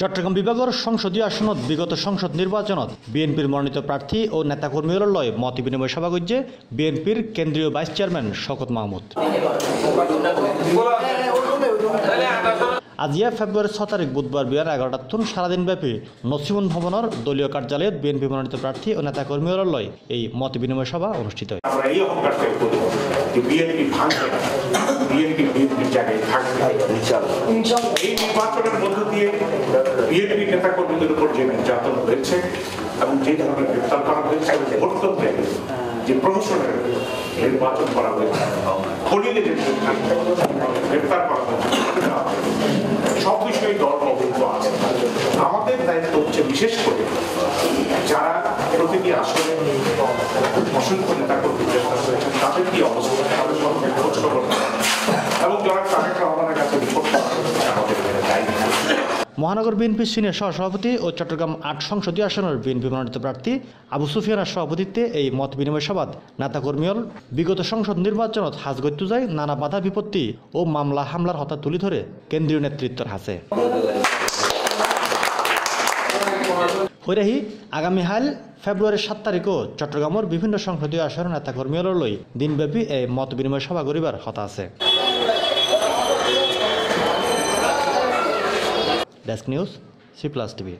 চট্টগ্রাম বিভাগের সংসদীয় আসনত, বিগত সংসদ নির্বাচনত বিএনপির মনোনীত প্রার্থী ও নেতাকর্মীর লয় মত বিনিময় সভা করছে বিএনপির কেন্দ্রীয় ভাইস চেয়ারম্যান শকত মাহমুদ। আজিয়া ফেব্রুয়ারি ছ তারিখ বুধবার তুন সারাদিন ব্যাপী নসিমন ভবনের দলীয় কার্যালয়ত বিএনপি মনোনীত প্রার্থী ও নেতা নেতাকর্মীর লয় এই মত বিনিময় সভা অনুষ্ঠিত হয়। এবং যে ধরনের গ্রেপ্তার যে প্রহসনের নির্বাচন করা হয়েছে গ্রেপ্তার করা সব বিষয়ে দল অবহিত আছে আমাদের দায়িত্ব হচ্ছে, বিশেষ করে যারা প্রতিটি আসনে অসংখ্য নেতা কর্মী গ্রেপ্তার হয়েছেন তাদের কি অবস্থা? মহানগর বিএনপি সিনিয়র সহসভাপতি ও চট্টগ্রাম আট সংসদীয় আসনের বিএনপি মনোনীত প্রার্থী আবু সুফিয়ানের সভাপতিত্বে এই মত বিনিময় সভাত নেতাকর্মীল বিগত সংসদ নির্বাচনত হাজগত্য যায় নানা বাধা বিপত্তি ও মামলা হামলার হতা তুলি ধরে কেন্দ্রীয় নেতৃত্বের হাসে হৈরাহি আগামী হাল ফেব্রুয়ারি সাত তারিখও চট্টগ্রামের বিভিন্ন সংসদীয় আসনের নেতা নেতাকর্মীলৈ দিনব্যাপী এই মত বিনিময় সভা করিবার হতা আছে। Desk news C plus TV